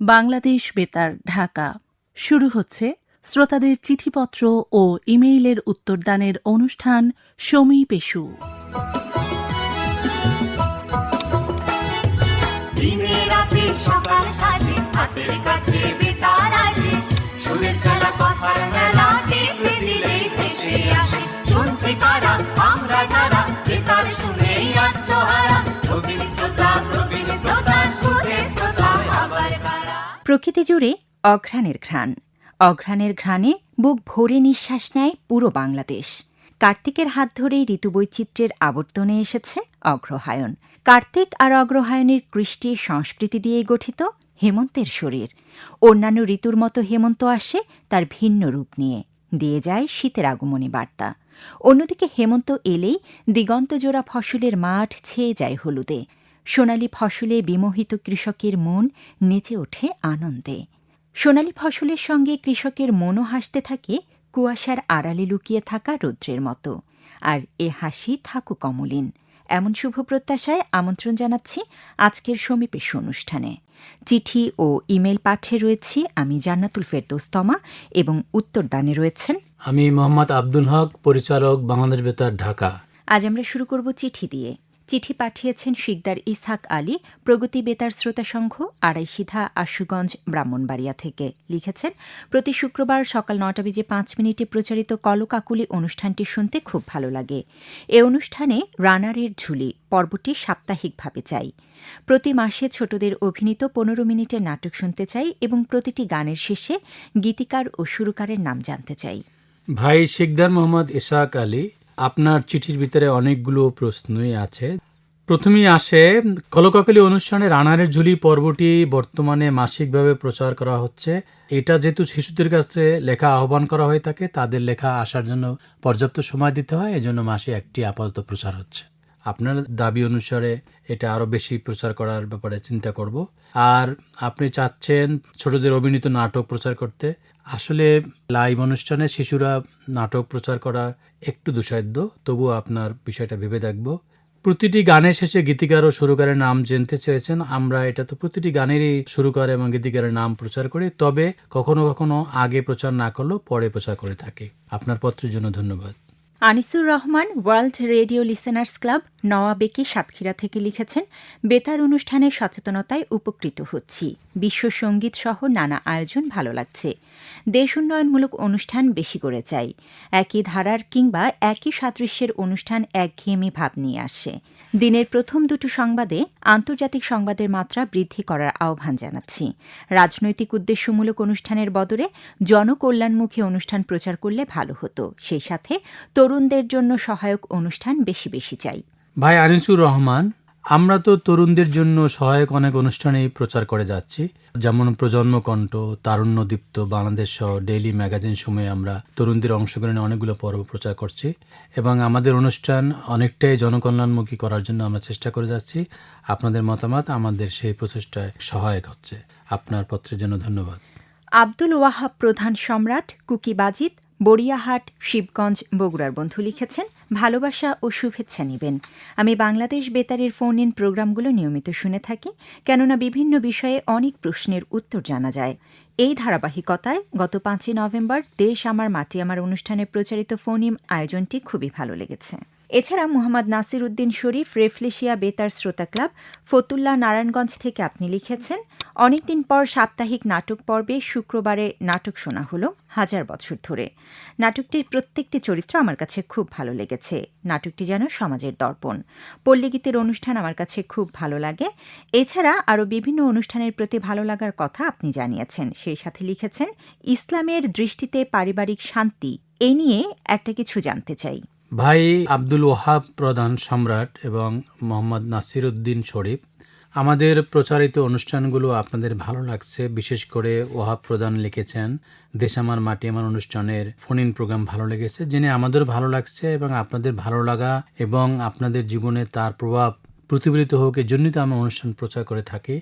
বাংলাদেশ বেতার, ঢাকা। শুরু হচ্ছে শ্রোতাদের চিঠিপত্র ও ইমেইলের উত্তরদানের অনুষ্ঠান সমী পেশু। দিনে রাতে প্রকৃতি জুড়ে অঘ্রাণের ঘ্রাণ। অঘ্রাণের ঘ্রাণে বুক ভরে নিঃশ্বাস নেয় পুরো বাংলাদেশ। কার্তিকের হাত ধরেই ঋতুবৈচিত্র্যের আবর্তনে এসেছে অগ্রহায়ণ। কার্তিক আর অগ্রহায়ণের কৃষ্টি সংস্কৃতি দিয়েই গঠিত হেমন্তের শরীর। অন্যান্য ঋতুর মতো হেমন্ত আসে তার ভিন্ন রূপ নিয়ে। দিয়ে যায় শীতের আগমনী বার্তা। অন্যদিকে হেমন্ত এলেই দিগন্তজোড়া ফসলের মাঠ ছেয়ে যায় হলুদে। সোনালী ফসলে বিমোহিত কৃষকের মন নেচে ওঠে আনন্দে। সোনালী ফসলের সঙ্গে কৃষকের মনও হাসতে থাকে কুয়াশার আড়ালে লুকিয়ে থাকা রৌদ্রের মতো। আর এ হাসি থাকুক অমলিন। এমন শুভ প্রত্যাশায় আমন্ত্রণ জানাচ্ছি আজকের সমীপেশ অনুষ্ঠানে। চিঠি ও ইমেল পাঠে রয়েছি আমি জান্নাতুল ফেরদৌস্তমা এবং উত্তরদানে রয়েছেন আমি মোহাম্মদ আব্দুল হক পরিচালক বাংলাদেশ বেতার ঢাকা। আজ আমরা শুরু করব চিঠি দিয়ে। চিঠি পাঠিয়েছেন শিকদার ইসহাক আলী, প্রগতি বেতার শ্রোতা সংঘ আড়াইশিধা আশুগঞ্জ, ব্রাহ্মণবাড়িয়া থেকে। লিখেছেন, প্রতি শুক্রবার সকাল নটা বেজে পাঁচ মিনিটে প্রচারিত কলকাকুলি অনুষ্ঠানটি শুনতে খুব ভালো লাগে। এ অনুষ্ঠানে রানারের ঝুলি, পর্বটি সাপ্তাহিকভাবে চাই। প্রতি মাসে ছোটদের অভিনীত পনেরো মিনিটের নাটক শুনতে চাই এবং প্রতিটি গানের শেষে গীতিকার ও সুরকারের নাম জানতে চাই। ভাই শিকদার মোহাম্মদ ইসাক আলী আপনার চিঠির ভিতরে অনেকগুলো প্রশ্নই আছে। প্রথমেই আসে, কলকাকলি অনুষ্ঠানে রানারের ঝুলি পর্বটি বর্তমানে মাসিকভাবে প্রচার করা হচ্ছে। এটা যেহেতু শিশুদের কাছে লেখা আহ্বান করা হয়ে থাকে, তাদের লেখা আসার জন্য পর্যাপ্ত সময় দিতে হয়, এজন্য মাসে একটি আপাতত প্রচার হচ্ছে। আপনার দাবি অনুসারে এটা আরও বেশি প্রচার করার ব্যাপারে চিন্তা করব। আর আপনি চাচ্ছেন ছোটদের অভিনীত নাটক প্রচার করতে। আসলে লাইভ অনুষ্ঠানে শিশুরা নাটক প্রচার করা একটু দুঃসাধ্য তবুও আপনার বিষয়টা ভেবে দেখব। প্রতিটি গানের শেষে গীতিকার ও সুরকারের নাম জানতে চেয়েছেন। আমরা এটা তো প্রতিটি গানেরই সুরকার এবং গীতিকারের নাম প্রচার করি, তবে কখনো কখনো আগে প্রচার না করলেও পরে প্রচার করে থাকি। আপনার পত্রের জন্য ধন্যবাদ। Anisur Rahman world radio listeners club Nawabeki Satkhira থেকে লিখেছেন, বেতার অনুষ্ঠানের সচেতনতায় উপকৃত হচ্ছি। বিশ্ব সংগীত সহ নানা আয়োজন ভালো লাগছে। দেশ উন্নয়নমূলক অনুষ্ঠান বেশি করে চাই। একই ধারার কিংবা একই সাদৃশ্যের অনুষ্ঠান একঘেয়েমি ভাব নিয়ে আসে। দিনের প্রথম দুটো সংবাদে আন্তর্জাতিক সংবাদের মাত্রা বৃদ্ধি করার আহ্বান জানাচ্ছি। রাজনৈতিক উদ্দেশ্যমূলক অনুষ্ঠানের বদলে জনকল্যাণমুখী অনুষ্ঠান প্রচার করলে ভালো হতো। সেই সাথে তরুণদের জন্য সহায়ক অনুষ্ঠান বেশি বেশি চাই। ভাই আনিসুর রহমান আমরা তো তরুণদের জন্য সহায়ক অনেক অনুষ্ঠানেই প্রচার করে যাচ্ছি। যেমন প্রজন্ম কণ্ঠ তারুণ্য দীপ্ত বাংলাদেশ সহ ডেইলি ম্যাগাজিন সময়ে আমরা তরুণদের অংশগ্রহণে অনেকগুলো পর্ব প্রচার করছি এবং আমাদের অনুষ্ঠান অনেকটাই জনকল্যাণমুখী করার জন্য আমরা চেষ্টা করে যাচ্ছি। আপনাদের মতামত আমাদের সেই প্রচেষ্টায় সহায়ক হচ্ছে। আপনার পত্রের জন্য ধন্যবাদ। আব্দুল ওয়াহাব প্রধান সম্রাট কুকি বাজিত বড়িয়াহাট, শিবগঞ্জ, বগুড়ার বন্ধু লিখেছেন, ভালোবাসা ও শুভেচ্ছা নেবেন। আমি বাংলাদেশ বেতারের ফোন ইন প্রোগ্রামগুলো নিয়মিত শুনে থাকি, কেননা বিভিন্ন বিষয়ে অনেক প্রশ্নের উত্তর জানা যায়। এই ধারাবাহিকতায় গত পাঁচই নভেম্বর দেশ আমার মাটি আমার অনুষ্ঠানে প্রচারিত ফোন ইন আয়োজনটি খুবই ভালো লেগেছে। এছাড়া মোহাম্মদ নাসির উদ্দিন শরীফ, রেফলেশিয়া বেতার শ্রোতা ক্লাব, ফতুল্লা নারায়ণগঞ্জ থেকে আপনি লিখেছেন, অনেকদিন পর সাপ্তাহিক নাটক পর্বে শুক্রবারে নাটক শোনা হলো হাজার বছর ধরে। নাটকটির প্রত্যেকটি চরিত্র আমার কাছে খুব ভালো লেগেছে। নাটকটি যেন সমাজের দর্পণ। পল্লীগীতের অনুষ্ঠান আমার কাছে খুব ভালো লাগে। এছাড়া আরও বিভিন্ন অনুষ্ঠানের প্রতি ভালো লাগার কথা আপনি জানিয়েছেন। সেই সাথে লিখেছেন, ইসলামের দৃষ্টিতে পারিবারিক শান্তি, এ নিয়ে একটা কিছু জানতে চাই। ভাই আব্দুল ওহাব প্রধান সম্রাট এবং মোহাম্মদ নাসির উদ্দিন শরীফ, আমাদের প্রচারিত অনুষ্ঠানগুলো আপনাদের ভালো লাগছে, বিশেষ করে ওহাব প্রধান লিখেছেন, দেশ আমার মাটি আমার অনুষ্ঠানের ফোন ইন প্রোগ্রাম ভালো লেগেছে জেনে আমাদেরও ভালো লাগছে এবং আপনাদের ভালো লাগা এবং আপনাদের জীবনে তার প্রভাব প্রতিফলিত হোক এই জন্যই তো আমরা অনুষ্ঠান প্রচার করে থাকি।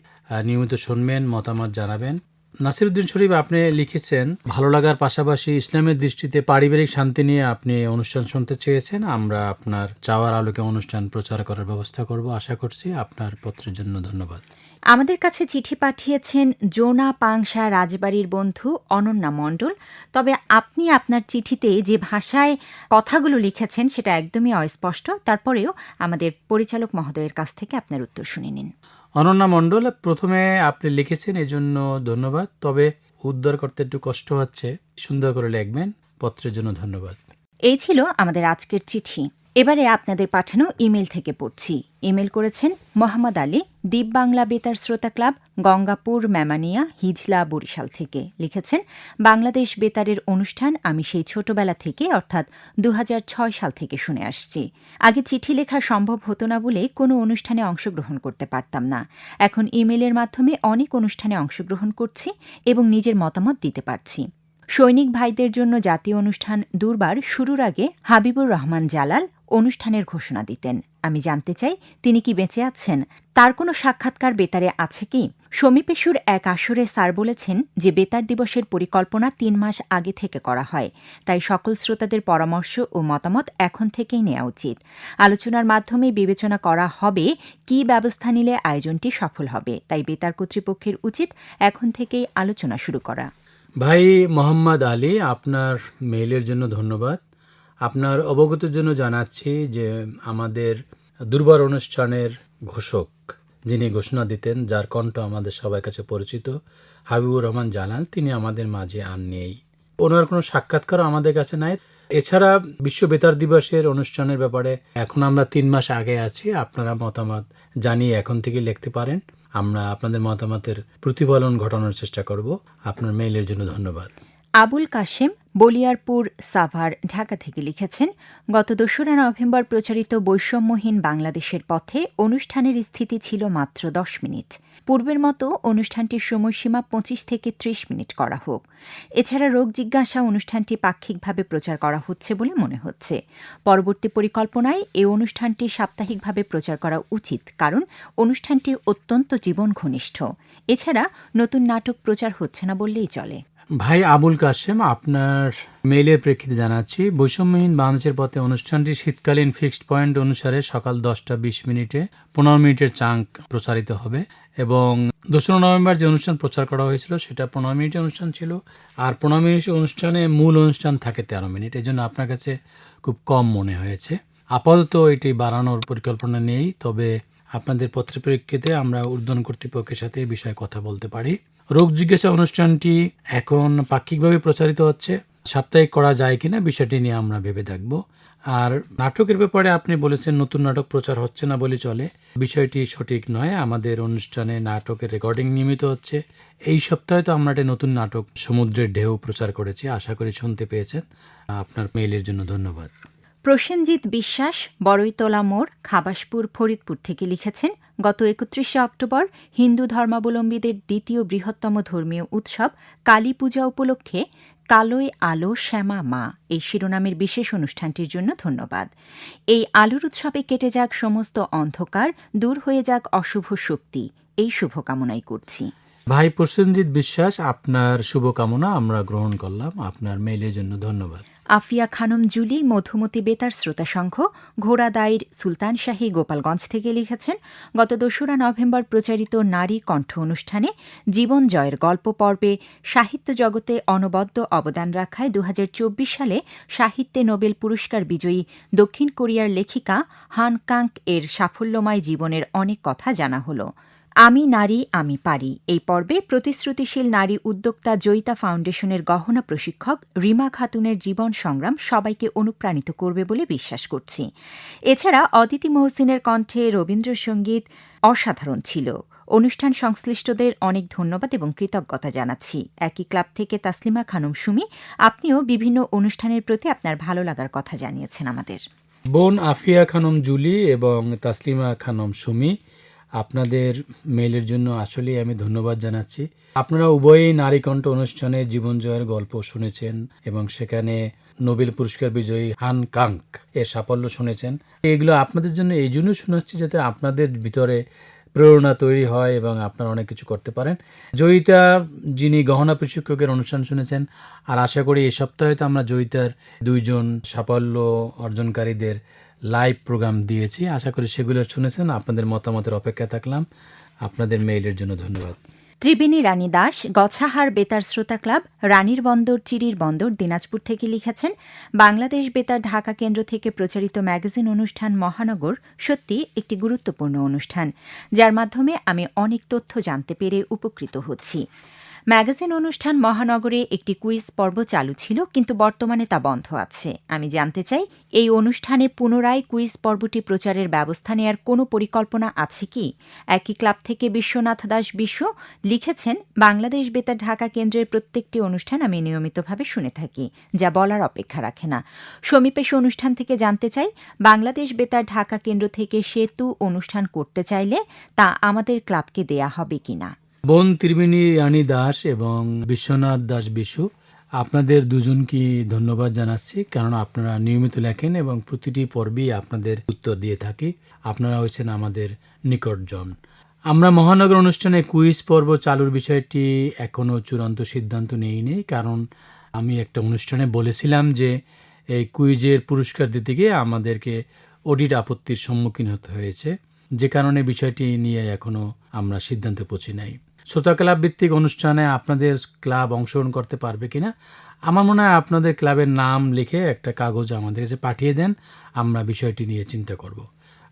নিয়মিত শুনবেন, মতামত জানাবেন। নাসিরুদ্দিন শরীফ, আপনি লিখেছেন, ভালো লাগার পাশাপাশি ইসলামের দৃষ্টিতে পারিবারিক শান্তি নিয়ে আপনি অনুষ্ঠান শুনতে চেয়েছেন। আমরা আপনার চাওয়ার আলোকে অনুষ্ঠান প্রচার করার ব্যবস্থা করব। আশা করছি আপনার পত্রের জন্য ধন্যবাদ। আমাদের কাছে চিঠি পাঠিয়েছেন জোনা পাংশা রাজবাড়ির বন্ধু অনন্যা মণ্ডল। তবে আপনি আপনার চিঠিতে যে ভাষায় কথাগুলো লিখেছেন, সেটা একদমই অস্পষ্ট। তারপরেও আমাদের পরিচালক মহোদয়ের কাছ থেকে আপনার উত্তর শুনে নিন। অনন্যা মণ্ডল, প্রথমে আপনি লিখেছেন এই জন্য ধন্যবাদ। তবে উদ্ধার করতে একটু কষ্ট হচ্ছে। সুন্দর করে লিখবেন। পত্রের জন্য ধন্যবাদ। এই ছিল আমাদের আজকের চিঠি। এবারে আপনাদের পাঠানো ইমেল থেকে পড়ছি। ইমেল করেছেন মোহাম্মদ আলী, দ্বীপ বাংলা বেতার শ্রোতা ক্লাব, গঙ্গাপুর, ম্যামানিয়া, হিজলা, বরিশাল থেকে। লিখেছেন, বাংলাদেশ বেতারের অনুষ্ঠান আমি সেই ছোটবেলা থেকে, অর্থাৎ দুহাজার ছয় সাল থেকে শুনে আসছি। আগে চিঠি লেখা সম্ভব হতো না বলে কোনো অনুষ্ঠানে অংশগ্রহণ করতে পারতাম না। এখন ইমেলের মাধ্যমে অনেক অনুষ্ঠানে অংশগ্রহণ করছি এবং নিজের মতামত দিতে পারছি। সৈনিক ভাইদের জন্য জাতীয় অনুষ্ঠান দুর্বার শুরুর আগে হাবিবুর রহমান জালাল অনুষ্ঠানের ঘোষণা দিতেন। আমি জানতে চাই, তিনি কি বেঁচে আছেন? তার কোনো সাক্ষাৎকার বেতারে আছে কি? সমীপেশুর এক আসরে স্যার বলেছেন যে, বেতার দিবসের পরিকল্পনা তিন মাস আগে থেকে করা হয়। তাই সকল শ্রোতাদের পরামর্শ ও মতামত এখন থেকেই নেওয়া উচিত। আলোচনার মাধ্যমে বিবেচনা করা হবে কি ব্যবস্থা নিলে আয়োজনটি সফল হবে। তাই বেতার কর্তৃপক্ষের উচিত এখন থেকেই আলোচনা শুরু করা। ভাই মোহাম্মদ আলী, আপনার মেইলের জন্য ধন্যবাদ। আপনার অবগতির জন্য জানাচ্ছি যে আমাদের দুর্বার অনুষ্ঠানের ঘোষক যিনি ঘোষণা দিতেন, যার কণ্ঠ আমাদের সবার কাছে পরিচিত, হাবিবুর রহমান জালাল, তিনি আমাদের মাঝে আর নেই। ওনার কোনো সাক্ষাৎকার আমাদের কাছে নাই। এছাড়া বিশ্ব বেতার দিবসের অনুষ্ঠানের ব্যাপারে এখন আমরা তিন মাস আগে আছি। আপনারা মতামত জানিয়ে এখন থেকে লিখতে পারেন। আমরা আপনাদের মতামতের প্রতিফলন ঘটানোর চেষ্টা করব। আপনার মেইলের জন্য ধন্যবাদ। আবুল কাশেম বলিয়ারপুর, সাভার, ঢাকা থেকে লিখেছেন, গত দোসরা নভেম্বর প্রচারিত বৈষম্যহীন বাংলাদেশের পথে অনুষ্ঠানের স্থিতি ছিল মাত্র দশ মিনিট। পূর্বের মতো অনুষ্ঠানটির সময়সীমা পঁচিশ থেকে ত্রিশ মিনিট করা হোক। এছাড়া রোগ জিজ্ঞাসা অনুষ্ঠানটি পাক্ষিকভাবে প্রচার করা হচ্ছে বলে মনে হচ্ছে। পরবর্তী পরিকল্পনায় এই অনুষ্ঠানটি সাপ্তাহিকভাবে প্রচার করা উচিত, কারণ অনুষ্ঠানটি অত্যন্ত জীবন ঘনিষ্ঠ এছাড়া নতুন নাটক প্রচার হচ্ছে না বললেই চলে। ভাই আবুল কাশেম, আপনার মেইলের প্রেক্ষিতে জানাচ্ছি, বৈষম্যহীন বাংলাদেশের পথে অনুষ্ঠানটি শীতকালীন ফিক্সড পয়েন্ট অনুসারে সকাল দশটা বিশ মিনিটে পনেরো মিনিটের চাঙ্ক প্রচারিত হবে এবং দোসরা নভেম্বর যে অনুষ্ঠান প্রচার করা হয়েছিল সেটা পনেরো মিনিটের অনুষ্ঠান ছিল আর পনেরো মিনিটের অনুষ্ঠানে মূল অনুষ্ঠান থাকে তেরো মিনিট। এই জন্য আপনার কাছে খুব কম মনে হয়েছে। আপাতত এটি বাড়ানোর পরিকল্পনা নেই, তবে আপনাদের পত্রের প্রেক্ষিতে আমরা ঊর্ধ্বন কর্তৃপক্ষের সাথে এই বিষয়ে কথা বলতে পারি। রোগ জিজ্ঞাসা অনুষ্ঠানটি এখন পাক্ষিকভাবে প্রচারিত হচ্ছে। সাপ্তাহিক করা যায় কিনা বিষয়টি নিয়ে আমরা ভেবে দেখব। আর নাটকের ব্যাপারে আপনি বলেছেন নতুন নাটক প্রচার হচ্ছে না বলে চলে। বিষয়টি সঠিক নয়, আমাদের অনুষ্ঠানে নাটকের রেকর্ডিং নিয়মিত হচ্ছে। এই সপ্তাহে তো আমরা একটা নতুন নাটক, সমুদ্রের ঢেউ, প্রচার করেছি। আশা করি শুনতে পেয়েছেন। আপনার মেইলের জন্য ধন্যবাদ। প্রসেনজিৎ বিশ্বাস, বড়ইতলা মোড়, খাবাসপুর, ফরিদপুর থেকে লিখেছেন গত একত্রিশে অক্টোবর হিন্দু ধর্মাবলম্বীদের দ্বিতীয় বৃহত্তম ধর্মীয় উৎসব কালী পূজা উপলক্ষে কালোয় আলো শ্যামা মা এই শিরোনামের বিশেষ অনুষ্ঠানটির জন্য ধন্যবাদ। এই আলোর উৎসবে কেটে যাক সমস্ত অন্ধকার, দূর হয়ে যাক অশুভ শক্তি। এই শুভকামনাই করছি। ভাই প্রসেনজিৎ বিশ্বাস, আপনার শুভকামনা আমরা গ্রহণ করলাম। আপনার মেইলের জন্য ধন্যবাদ। আফিয়া খানম জুলি, মধুমতি বেতার শ্রোতা সংঘ ঘোড়াদাইর সুলতান শাহী গোপালগঞ্জ থেকে লিখেছেন, গত দোসরা নভেম্বর প্রচারিত নারী কণ্ঠ অনুষ্ঠানে জীবন জয়ের গল্প পর্বে সাহিত্য জগতে অনবদ্য অবদান রাখায় দু হাজার চব্বিশ সালে সাহিত্যে নোবেল পুরস্কার বিজয়ী দক্ষিণ কোরিয়ার লেখিকা হান কাঙ্ক এর সাফল্যময় জীবনের অনেক কথা জানা হলো। আমি নারী, আমি পারি। এই পর্বে প্রতিশ্রুতিশীল নারী উদ্যোক্তা জয়িতা ফাউন্ডেশনের গহনা প্রশিক্ষক রিমা খাতুনের জীবন সংগ্রাম সবাইকে অনুপ্রাণিত করবে বলে বিশ্বাস করছি। এছাড়া অদিতি মহসিনের কণ্ঠে রবীন্দ্রসঙ্গীত অসাধারণ ছিল। অনুষ্ঠান সংশ্লিষ্টদের অনেক ধন্যবাদ এবং কৃতজ্ঞতা জানাচ্ছি। একই ক্লাব থেকে তাসলিমা খানম সুমি, আপনিও বিভিন্ন অনুষ্ঠানের প্রতি আপনার ভালো লাগার কথা জানিয়েছেন আমাদের। বোন আফিয়া খানম জুলি এবং তাসলিমা খানম সুমি আপনাদের মেইলের জন্য আসলে আমি ধন্যবাদ জানাচ্ছি। আপনারা উভয়ই নারীকণ্ঠ অনুষ্ঠানে জীবন জয়ের গল্প শুনেছেন এবং সেখানে নোবেল পুরস্কার বিজয়ী হান কাঙ্ক এর সাফল্য শুনেছেন। এগুলো আপনাদের জন্য এই জন্য শোনাচ্ছি যাতে আপনাদের ভিতরে প্রেরণা তৈরি হয় এবং আপনারা অনেক কিছু করতে পারেন। জয়িতা যিনি গহনা প্রশিক্ষকের অনুষ্ঠান শুনেছেন, আর আশা করি এই সপ্তাহে তো আমরা জয়িতার দুইজন সাফল্য অর্জনকারীদের লাইভ প্রোগ্রাম দিয়েছি। আশা করি সেগুলো শুনেছেন। আপনাদের মতামতের অপেক্ষা থাকলাম। আপনাদের মেইলের জন্য ধন্যবাদ। ত্রিবেণী রানী দাস, গছাহার বেতার শ্রোতা ক্লাব, রানীর বন্দর, চিরির বন্দর, দিনাজপুর থেকে লিখেছেন, বাংলাদেশ বেতার ঢাকা কেন্দ্র থেকে প্রচারিত ম্যাগাজিন অনুষ্ঠান মহানগর সত্যি একটি গুরুত্বপূর্ণ অনুষ্ঠান, যার মাধ্যমে আমি অনেক তথ্য জানতে পেরে উপকৃত হচ্ছি। ম্যাগাজিন অনুষ্ঠান মহানগরে একটি কুইজ পর্ব চালু ছিল, কিন্তু বর্তমানে তা বন্ধ আছে। আমি জানতে চাই, এই অনুষ্ঠানে পুনরায় কুইজ পর্বটি প্রচারের ব্যবস্থা নেয়ার কোনো পরিকল্পনা আছে কি? একই ক্লাব থেকে বিশ্বনাথ দাস বিশ্ব লিখেছেন, বাংলাদেশ বেতার ঢাকা কেন্দ্রের প্রত্যেকটি অনুষ্ঠান আমি নিয়মিতভাবে শুনে থাকি, যা বলার অপেক্ষা রাখে না। সমীপেশ অনুষ্ঠান থেকে জানতে চাই, বাংলাদেশ বেতার ঢাকা কেন্দ্র থেকে সেতু অনুষ্ঠান করতে চাইলে তা আমাদের ক্লাবকে দেয়া হবে কিনা? বোন ত্রিবেণী রানী দাস এবং বিশ্বনাথ দাস বিশু, আপনাদের দুজনকে ধন্যবাদ জানাচ্ছি কারণ আপনারা নিয়মিত লেখেন এবং প্রতিটি পর্বেই আপনাদের উত্তর দিয়ে থাকি। আপনারা হচ্ছেন আমাদের নিকটজন। আমরা মহানগর অনুষ্ঠানে কুইজ পর্ব চালুর বিষয়টি এখনও চূড়ান্ত সিদ্ধান্ত নেইনি, কারণ আমি একটা অনুষ্ঠানে বলেছিলাম যে এই কুইজের পুরস্কার দিতে গিয়ে আমাদেরকে অডিট আপত্তির সম্মুখীন হতে হয়েছে। যে কারণে বিষয়টি নিয়ে এখনও আমরা সিদ্ধান্তে পৌঁছি নাই। শ্রোতা ক্লাব ভিত্তিক অনুষ্ঠানে আপনাদের ক্লাব অংশগ্রহণ করতে পারবে কিনা? আমার মনে হয় আপনাদের ক্লাবের নাম লিখে একটা কাগজ আমাদের কাছে পাঠিয়ে দেন, আমরা বিষয়টি নিয়ে চিন্তা করব।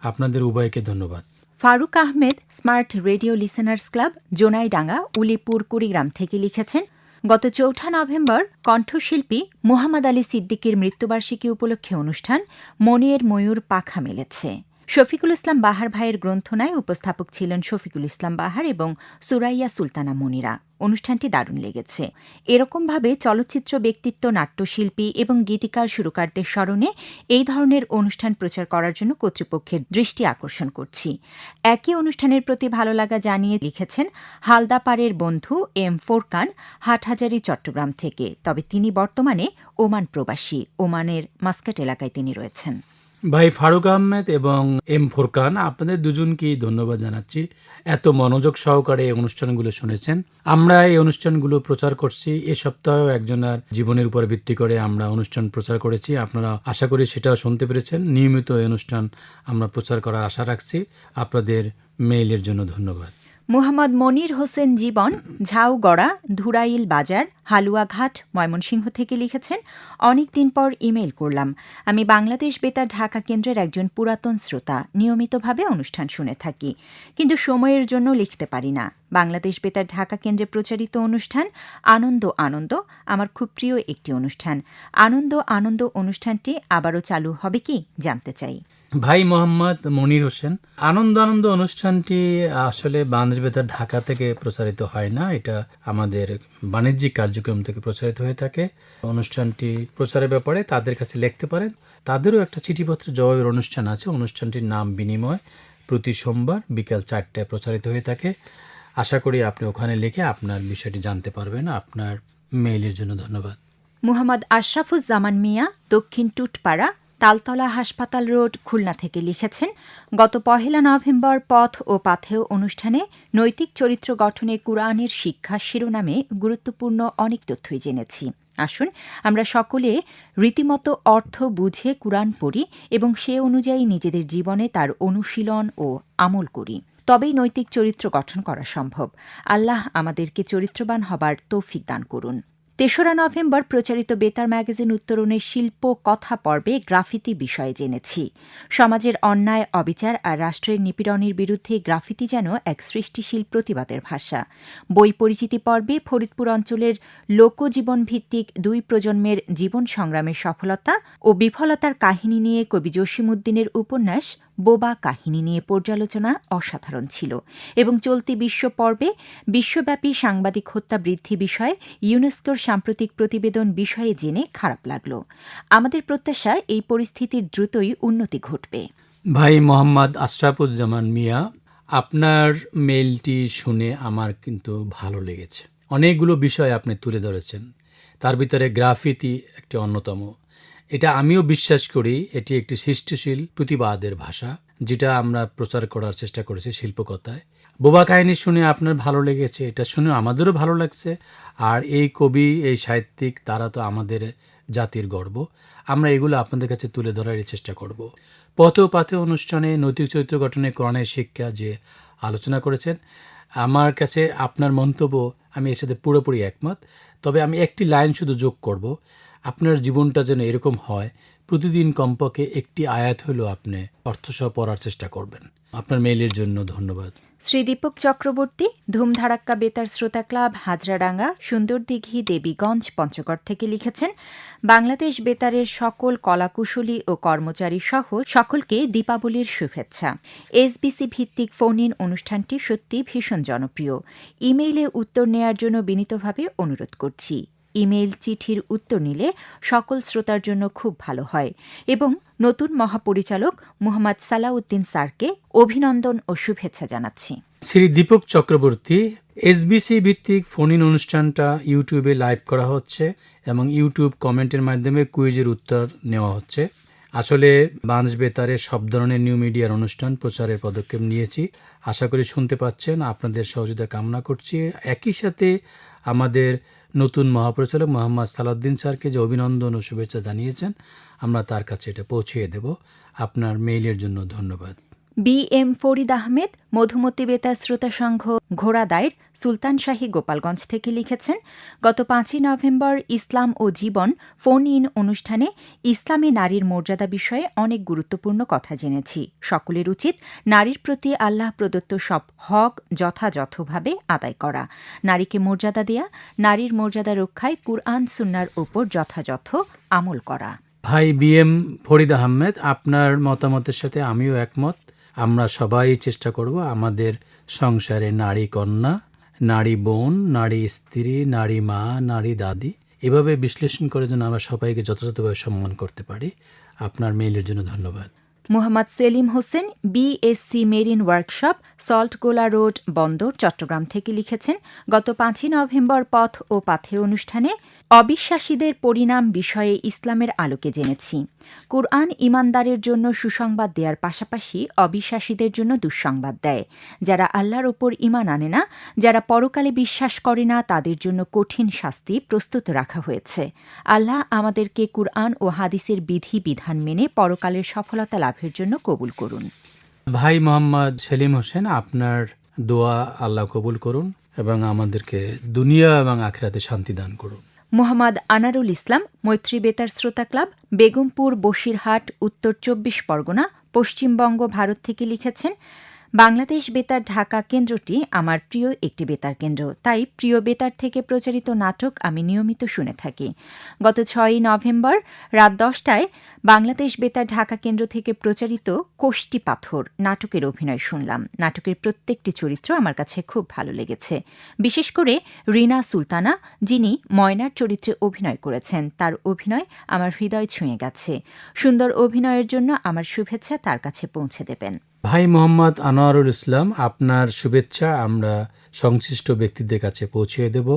আপনাদের উভয়কে ধন্যবাদ। Faruk Ahmed, smart radio listeners club, Jonaidanga, Ulipur, Kurigram থেকে লিখেছেন, গত চৌঠা নভেম্বর কণ্ঠশিল্পী মুহাম্মদ আলী সিদ্দিকীর মৃত্যুবার্ষিকী উপলক্ষে অনুষ্ঠান মনিয়ের ময়ূর পাখা মেলেছে। শফিকুল ইসলাম বাহার ভাইয়ের গ্রন্থনায় উপস্থাপক ছিলেন শফিকুল ইসলাম বাহার এবং সুরাইয়া সুলতানা মনিরা। অনুষ্ঠানটি দারুণ লেগেছে। এরকমভাবে চলচ্চিত্র, ব্যক্তিত্ব, নাট্যশিল্পী এবং গীতিকার সুরকারদের স্মরণে এই ধরনের অনুষ্ঠান প্রচার করার জন্য কর্তৃপক্ষের দৃষ্টি আকর্ষণ করছি। একই অনুষ্ঠানের প্রতি ভালো লাগা জানিয়ে লিখেছেন, হালদাপাড়ের বন্ধু এম ফোরকান হাটহাজারি চট্টগ্রাম থেকে, তবে তিনি বর্তমানে ওমান প্রবাসী। ওমানের মাস্কাট এলাকায় তিনি রয়েছেন। ভাই ফারুক আহমেদ এবং এম ফোরকান, আপনাদের দুজনকেই ধন্যবাদ জানাচ্ছি। এত মনোযোগ সহকারে এই অনুষ্ঠানগুলো শুনেছেন। আমরা এই অনুষ্ঠানগুলো প্রচার করছি, এ সপ্তাহেও একজনের জীবনের উপর ভিত্তি করে আমরা অনুষ্ঠান প্রচার করেছি। আপনারা আশা করি সেটাও শুনতে পেরেছেন। নিয়মিত এই অনুষ্ঠান আমরা প্রচার করার আশা রাখছি। আপনাদের মেইলের জন্য ধন্যবাদ। মুহাম্মদ মনির হোসেন জীবন, ঝাউগড়া, ধুরাইল বাজার, হালুয়াঘাট, ময়মনসিংহ থেকে লিখেছেন অনেক দিন পর ইমেল করলাম। আমি বাংলাদেশ বেতার ঢাকা কেন্দ্রের একজন পুরাতন শ্রোতা, নিয়মিতভাবে অনুষ্ঠান শুনে থাকি, কিন্তু সময়ের জন্য লিখতে পারি না। বাংলাদেশ বেতার ঢাকা কেন্দ্রে প্রচারিত অনুষ্ঠান, আনন্দ আনন্দ, আমার খুব প্রিয় একটি অনুষ্ঠান। আনন্দ আনন্দ অনুষ্ঠানটি আবারও চালু হবে কি জানতে চাই। ভাই মোহাম্মদ মনির হোসেন আনন্দ আনন্দ অনুষ্ঠানটি আসলে বাংলাদেশ বেতার ঢাকা থেকে প্রচারিত হয় না, এটা আমাদের বাণিজ্যিক কার্যক্রম থেকে প্রচারিত হয়ে থাকে। অনুষ্ঠানটি প্রচারের ব্যাপারে তাদের কাছে লিখতে পারেন, তাদেরও একটা চিঠিপত্র জবাবের অনুষ্ঠান আছে, অনুষ্ঠানটির নাম বিনিময় প্রতি সোমবার বিকাল চারটায় প্রচারিত হয়ে থাকে। আশা করি আপনি ওখানে লিখে আপনার বিষয়টি জানতে পারবেন। আপনার মেইলের জন্য ধন্যবাদ। মুহাম্মদ আশরাফুজ্জামান মিয়া, দক্ষিণ টুটপাড়া তালতলা হাসপাতাল রোড, খুলনা থেকে লিখেছেন, গত পহেলা নভেম্বর পথ ও পাথেয় অনুষ্ঠানে নৈতিক চরিত্র গঠনে কুরআনের শিক্ষা শিরোনামে গুরুত্বপূর্ণ অনেক তথ্যই জেনেছি। আসুন, আমরা সকলে রীতিমতো অর্থ বুঝে কুরআন পড়ি এবং সে অনুযায়ী নিজেদের জীবনে তার অনুশীলন ও আমল করি। তবেই নৈতিক চরিত্র গঠন করা সম্ভব। আল্লাহ আমাদেরকে চরিত্রবান হবার তৌফিক দান করুন। তেসরা নভেম্বর প্রচারিত বেতার ম্যাগাজিন উত্তরণের শিল্প কথা পর্বে গ্রাফিতি বিষয়ে জেনেছি। সমাজের অন্যায়, অবিচার আর রাষ্ট্রের নিপীড়নের বিরুদ্ধে গ্রাফিতি যেন এক সৃষ্টিশীল প্রতিবাদের ভাষা। বই পরিচিতি পর্বে ফরিদপুর অঞ্চলের লোকজীবন ভিত্তিক দুই প্রজন্মের জীবন সংগ্রামের সফলতা ও বিফলতার কাহিনী নিয়ে কবি জসিমুদ্দিনের উপন্যাস বোবা কাহিনী নিয়ে পর্যালোচনা অসাধারণ ছিল এবং চলতি বিশ্ব পর্বে বিশ্বব্যাপী সাংবাদিক হত্যা বৃদ্ধি বিষয়ে ইউনেস্কোর সাম্প্রতিক প্রতিবেদন বিষয়ে জেনে খারাপ লাগল। আমাদের প্রত্যাশা এই পরিস্থিতির দ্রুতই উন্নতি ঘটবে। ভাই মোহাম্মদ আশরাফুজ্জামান মিয়া, আপনার মেইলটি শুনে আমার কিন্তু ভালো লেগেছে। অনেকগুলো বিষয় আপনি তুলে ধরেছেন। তার ভিতরে গ্রাফিতি একটি অন্যতম। এটা আমিও বিশ্বাস করি এটি একটি সৃষ্টিশীল প্রতিবাদের ভাষা, যেটা আমরা প্রচার করার চেষ্টা করেছি শিল্পকথায়। বোবা কাহিনী শুনে আপনার ভালো লেগেছে, এটা শুনে আমাদেরও ভালো লাগছে। আর এই কবি, এই সাহিত্যিক, তারা তো আমাদের জাতির গর্ব। আমরা এগুলো আপনাদের কাছে তুলে ধরার চেষ্টা করব। পথ পাথে অনুষ্ঠানে নৈতিক চরিত্র গঠনে কোরআনের শিক্ষা যে আলোচনা করেছেন, আমার কাছে আপনার মন্তব্য, আমি এর সাথে পুরোপুরি একমত। তবে আমি একটি লাইন শুধু যোগ করব। আপনার জীবনটা যেন এরকম হয়, প্রতিদিন কমপক্ষে একটি আয়াত হলেও আপনি অর্থসহ পড়ার চেষ্টা করবেন। আপনার মেইলের জন্য ধন্যবাদ। শ্রী দীপক চক্রবর্তী ধুমধারাক্কা বেতার শ্রোতা ক্লাব, হাজরাডাঙ্গা, সুন্দরদিঘি, দেবীগঞ্জ, পঞ্চগড় থেকে লিখেছেন, বাংলাদেশ বেতারের সকল কলাকুশলী ও কর্মচারী সহ সকলকে দীপাবলির শুভেচ্ছা। এসবিসি ভিত্তিক ফোন ইন অনুষ্ঠানটি সত্যি ভীষণ জনপ্রিয়। ইমেইলে উত্তর নেয়ার জন্য বিনীতভাবে অনুরোধ করছি। ইমেইল চিঠির উত্তর নিলে সকল শ্রোতার জন্য খুব ভালো হয় এবং নতুন মহাপরিচালক মোহাম্মদ সালাউদ্দিন স্যারকে অভিনন্দন ও শুভেচ্ছা জানাচ্ছি। শ্রী দীপক চক্রবর্তী, এসবিসি ভিত্তিক ফোন ইন অনুষ্ঠানটা ইউটিউবে লাইভ করা হচ্ছে এবং ইউটিউব কমেন্টের মাধ্যমে কুইজের উত্তর নেওয়া হচ্ছে। আসলে বাংলাদেশ বেতারে সব ধরনের নিউ মিডিয়ার অনুষ্ঠান প্রচারের পদক্ষেপ নিয়েছি। আশা করি শুনতে পাচ্ছেন, আপনাদের সহযোগিতা কামনা করছি। একই সাথে আমাদের নতুন মহাপরিচালক মোহাম্মদ সালাদ্দিন স্যারকে যে অভিনন্দন ও শুভেচ্ছা জানিয়েছেন, আমরা তার কাছে এটা পৌঁছিয়ে দেব। আপনার মেইলের জন্য ধন্যবাদ। বি এম ফরিদ আহমেদ, মধুমতি বেতার শ্রোতা সংঘ ঘোড়াদায়ের সুলতান শাহী গোপালগঞ্জ থেকে লিখেছেন, গত পাঁচই নভেম্বর ইসলাম ও জীবন ফোন ইন অনুষ্ঠানে ইসলামে নারীর মর্যাদা বিষয়ে অনেক গুরুত্বপূর্ণ কথা জেনেছি। সকলের উচিত নারীর প্রতি আল্লাহ প্রদত্ত সব হক যথাযথভাবে আদায় করা। নারীকে মর্যাদা দেয়া, নারীর মর্যাদা রক্ষায় কুরআন, সুন্নার ওপর যথাযথ আমল করা। ভাই বি এম ফরিদ আহমেদ, আপনার মতামতের সাথে আমিও একমত। আমরা সবাই চেষ্টা করব আমাদের সংসারে নারী কন্যা, নারী বোন, নারী স্ত্রী, নারী মা, নারী দাদি। এভাবে বিশ্লেষণ করে যেন আমরা সবাইকে যথাযথভাবে সম্মান করতে পারি। আপনার মেইলের জন্য ধন্যবাদ। Mohammad Selim Hossain BSc marine workshop Saltgola road Bandar Chittagong থেকে লিখেছেন, গত পাঁচই নভেম্বর পথ ও পাথে অনুষ্ঠানে অবিশ্বাসীদের পরিণাম বিষয়ে ইসলামের আলোকে জেনেছি। কুরআন ইমানদারের জন্য সুসংবাদ দেওয়ার পাশাপাশি অবিশ্বাসীদের জন্য দুঃসংবাদ দেয়। যারা আল্লাহর ওপর ইমান আনে না, যারা পরকালে বিশ্বাস করে না, তাদের জন্য কঠিন শাস্তি প্রস্তুত রাখা হয়েছে। আল্লাহ আমাদেরকে কুরআন ও হাদিসের বিধি বিধান মেনে পরকালের সফলতা লাভের জন্য কবুল করুন। ভাই মোহাম্মদ সেলিম হোসেন, আপনার দোয়া আল্লাহ কবুল করুন এবং আমাদেরকে দুনিয়া এবং আখেরাতে শান্তি দান করুন। মোহাম্মদ আনারুল ইসলাম, মৈত্রী বেতার শ্রোতা ক্লাব, বেগমপুর, বসিরহাট, উত্তর চব্বিশ পরগনা, পশ্চিমবঙ্গ, ভারত থেকে লিখেছেন বাংলাদেশ বেতার ঢাকা কেন্দ্রটি আমার প্রিয় একটি বেতার কেন্দ্র। তাই প্রিয় বেতার থেকে প্রচারিত নাটক আমি নিয়মিত শুনে থাকি। গত ছয়ই নভেম্বর রাত দশটায় বাংলাদেশ বেতার ঢাকা কেন্দ্র থেকে প্রচারিত কোষ্টি পাথর নাটকের অভিনয় শুনলাম। নাটকের প্রত্যেকটি চরিত্র আমার কাছে খুব ভালো লেগেছে। বিশেষ করে রিনা সুলতানা, যিনি ময়নার চরিত্রে অভিনয় করেছেন, তার অভিনয় আমার হৃদয় ছুঁয়ে গেছে। সুন্দর অভিনয়ের জন্য আমার শুভেচ্ছা তার কাছে পৌঁছে দেবেন। ভাই মোহাম্মদ আনোয়ারুল ইসলাম, আপনার শুভেচ্ছা, আমরা সংশ্লিষ্ট ব্যক্তিদের কাছে পৌঁছিয়ে দেব।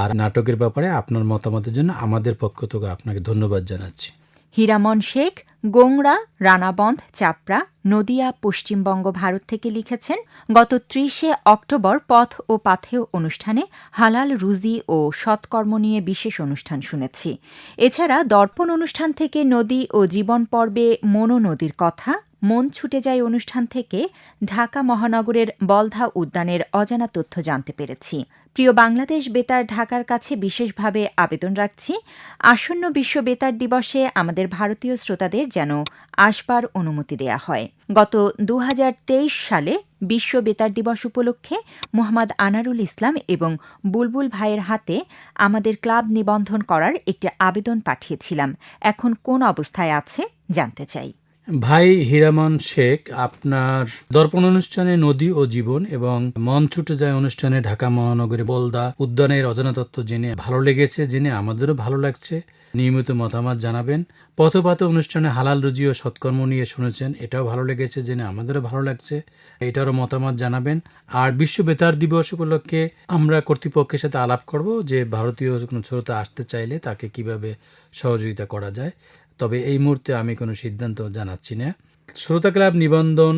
আর নাটকের ব্যাপারে আপনার মতামতের জন্য আমাদের পক্ষ থেকে আপনাকে ধন্যবাদ জানাচ্ছি। হীরামন শেখ, গোংরা, রানাবন্ধ, চাপড়া, নদিয়া, পশ্চিমবঙ্গ, ভারত থেকে লিখেছেন, গত ত্রিশে অক্টোবর পথ ও পাথেয় অনুষ্ঠানে হালাল রুজি ও সৎকর্ম নিয়ে বিশেষ অনুষ্ঠান শুনেছি। এছাড়া দর্পণ অনুষ্ঠান থেকে নদী ও জীবন পর্বে মনো নদীর কথা মন ছুটে যায় অনুষ্ঠান থেকে, ঢাকা মহানগরের বলধা উদ্যানের অজানা তথ্য জানতে পেরেছি। প্রিয় বাংলাদেশ বেতার ঢাকার কাছে বিশেষভাবে আবেদন রাখছি, আসন্ন বিশ্ব বেতার দিবসে আমাদের ভারতীয় শ্রোতাদের যেন আসবার অনুমতি দেয়া হয়। গত দুহাজার তেইশ সালে বিশ্ব বেতার দিবস উপলক্ষে মোহাম্মদ আনারুল ইসলাম এবং বুলবুল ভাইয়ের হাতে আমাদের ক্লাব নিবন্ধন করার একটি আবেদন পাঠিয়েছিলাম। এখন কোন অবস্থায় আছে জানতে চাই। ভাই হীরামন শেখ, আপনার দর্পণ অনুষ্ঠানে নদী ও জীবন এবং মন ছুটে যায় অনুষ্ঠানে ঢাকা মহানগরে বলদা উদ্যানের অজানা তত্ত্ব জেনে ভালো লেগেছে, জেনে আমাদেরও ভালো লাগছে। নিয়মিত মতামত জানাবেন। পথপাত অনুষ্ঠানে হালাল রুজি ও সৎকর্ম নিয়ে শুনেছেন, এটাও ভালো লেগেছে, জেনে আমাদেরও ভালো লাগছে। এটারও মতামত জানাবেন। আর বিশ্ব বেতার দিবস উপলক্ষে আমরা কর্তৃপক্ষের সাথে আলাপ করব যে ভারতীয় কোনো শ্রোতা আসতে চাইলে তাকে কীভাবে সহযোগিতা করা যায়। তবে এই মুহূর্তে আমি কোনো সিদ্ধান্ত জানাচ্ছি না। শ্রোতা ক্লাব নিবন্ধন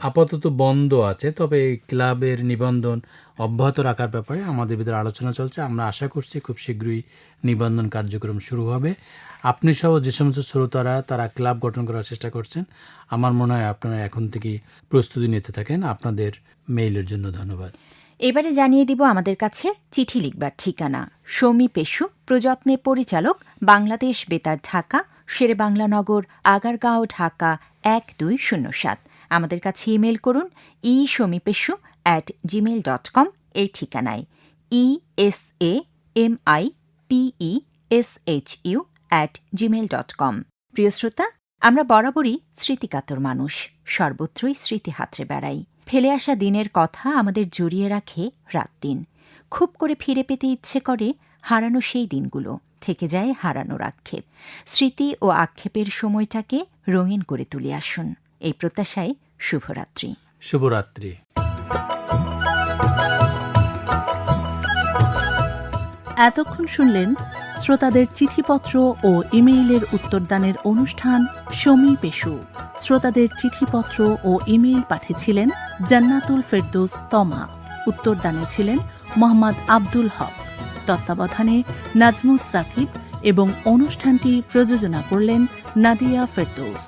আপাতত বন্ধ আছে, তবে এই ক্লাবের নিবন্ধন অব্যাহত রাখার ব্যাপারে আমাদের ভিতরে আলোচনা চলছে। আমরা আশা করছি খুব শীঘ্রই নিবন্ধন কার্যক্রম শুরু হবে। আপনি সহ যে সমস্ত শ্রোতারা, তারা ক্লাব গঠন করার চেষ্টা করছেন, আমার মনে হয় আপনারা এখন থেকেই প্রস্তুতি নিতে থাকেন। আপনাদের মেইলের জন্য ধন্যবাদ। এবারে জানিয়ে দিব আমাদের কাছে চিঠি লিখবার ঠিকানা। সৌমি পেশু, প্রযত্নে পরিচালক, বাংলাদেশ বেতার, ঢাকা। শেরে বাংলা নগর, আগারগাঁও, ঢাকা এক দুই শূন্য সাত। আমাদের কাছে ইমেল করুন, ই সৌমি পেশু অ্যাট জিমেল ডট কম এই ঠিকানায়। E S A M I P S H U at Gmail dot com প্রিয় শ্রোতা, আমরা বরাবরই স্মৃতিকাতর মানুষ, সর্বত্রই স্মৃতি হাতড়ে বেড়াই। ফেলে আসা দিনের কথা আমাদের জড়িয়ে রাখে রাত দিন। খুব করে ফিরে পেতে ইচ্ছে করে হারানো সেই দিনগুলো। থেকে যায় হারানোর আক্ষেপ। স্মৃতি ও আক্ষেপের সময়টাকে রঙিন করে তুলে আসুন। এই প্রত্যাশায় শুভরাত্রি। শুভরাত্রি। এতক্ষণ শুনলেন শ্রোতাদের চিঠিপত্র ও ইমেইলের উত্তরদানের অনুষ্ঠান সমী পেশু। শ্রোতাদের চিঠিপত্র ও ইমেইল পাঠিয়েছিলেন জান্নাতুল ফেরদৌস তমা। উত্তরদানে ছিলেন মোহাম্মদ আব্দুল হক। তত্ত্বাবধানে নাজমুস সাকিব এবং অনুষ্ঠানটি প্রযোজনা করলেন নাদিয়া ফেরদৌস।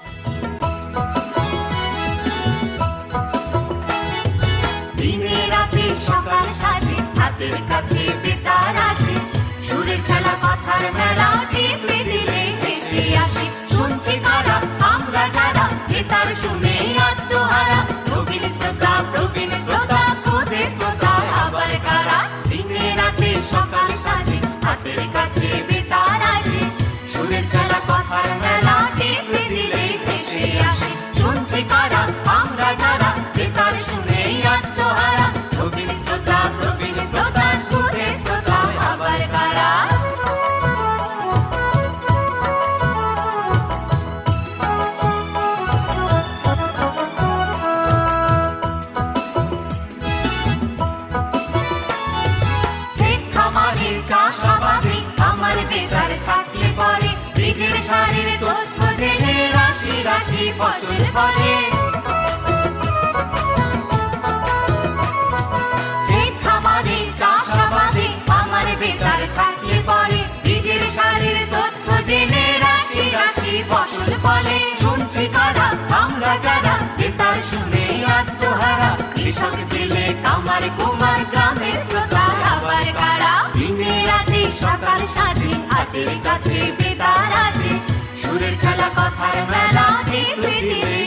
সকাল সাজে, হাতের কাছে বেতার আছে। সুরের খেলা, কথার মেলা হাতের কাছে বেতার আছে সুরের খেলা কথার মেলা দিলে